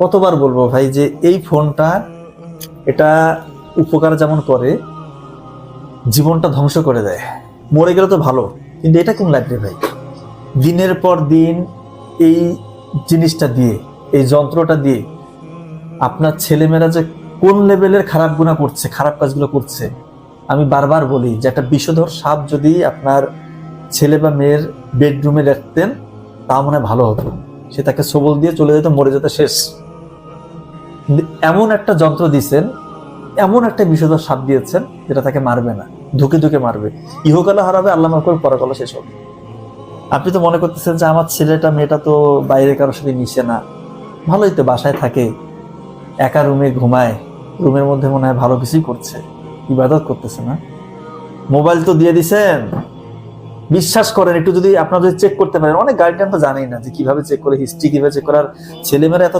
কতবার বলব ভাই যে এই ফোনটা এটা উপকার যেমন করে, জীবনটা ধ্বংস করে দেয়। মরে গেলে তো ভালো, কিন্তু এটা কোন লাগবে ভাই? দিনের পর দিন এই জিনিসটা দিয়ে, এই যন্ত্রটা দিয়ে আপনার ছেলেমেয়েরা যে কোন লেভেলের খারাপ গুণা করছে, খারাপ কাজগুলো করছে, আমি বারবার বলি যে একটা বিষধর সাপ যদি আপনার ছেলে বা মেয়ের বেডরুমে রাখতেন, তা মনে ভালো হতো। সে তাকে সবল দিয়ে চলে যেত, মরে যেত শেষ। এমন একটা যন্ত্র দিয়েছেন এমন একটা বিষধর সাপ দিয়েছেন যেটা তাকে মারবে না, ধুকে ধুকে মারবে। ইহকালে হারাবে, আল্লাহ মাফ করে পরকালে শেষ হবে। আপনি তো মনে করতেছেন যে আমার ছেলেটা, মেয়েটা তো বাইরে কারোর সাথে মিশে না। ভালোই তো বাসায় থাকে, একা রুমে ঘুমায়, রুমের মধ্যে মনে হয় ভালো কিছুই করছে, ইবাদত করতেছে না। মোবাইল তো দিয়ে দিছেন। বিশ্বাস করেন, একটু যদি আপনারা যদি চেক করতে পারেন, অনেক গার্ডিয়ান তো জানেই না যে কীভাবে চেক করে হিস্ট্রি কীভাবে চেক করার ছেলেমেয়েরা এত